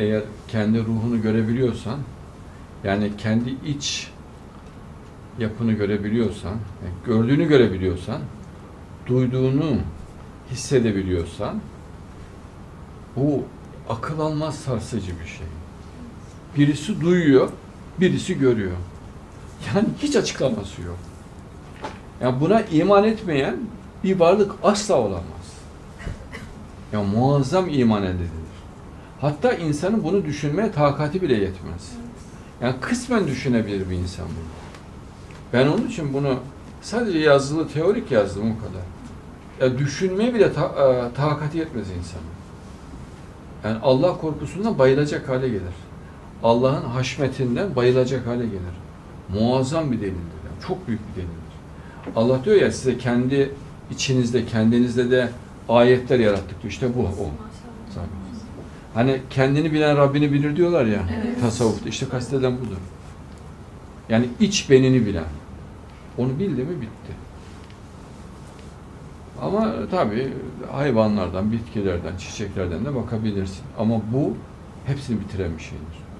eğer kendi ruhunu görebiliyorsan, yani kendi iç yapını görebiliyorsan, yani gördüğünü görebiliyorsan, duyduğunu hissedebiliyorsan, bu akıl almaz sarsıcı bir şey. Birisi duyuyor, birisi görüyor. Yani hiç açıklaması yok. Yani buna iman etmeyen bir varlık asla olamaz. Ya muazzam iman edilir. Hatta insanın bunu düşünmeye takati bile yetmez. Yani kısmen düşünebilir bir insan bunu. Ben onun için bunu sadece yazılı teorik yazdım o kadar. Ya düşünmeye bile ta, e, takati yetmez insanın. Yani Allah korkusundan bayılacak hale gelir. Allah'ın haşmetinden bayılacak hale gelir. Muazzam bir delildir. Yani çok büyük bir delildir. Allah diyor ya size kendi içinizde, kendinizde de ayetler yarattık diyor. İşte bu o. Tabii. Hani kendini bilen Rabbini bilir diyorlar ya Evet. tasavvufta. İşte kasteden budur. Yani iç benini bilen. Onu bildi mi bitti. Ama tabii hayvanlardan, bitkilerden, çiçeklerden de bakabilirsin. Ama bu hepsini bitiren bir şeydir.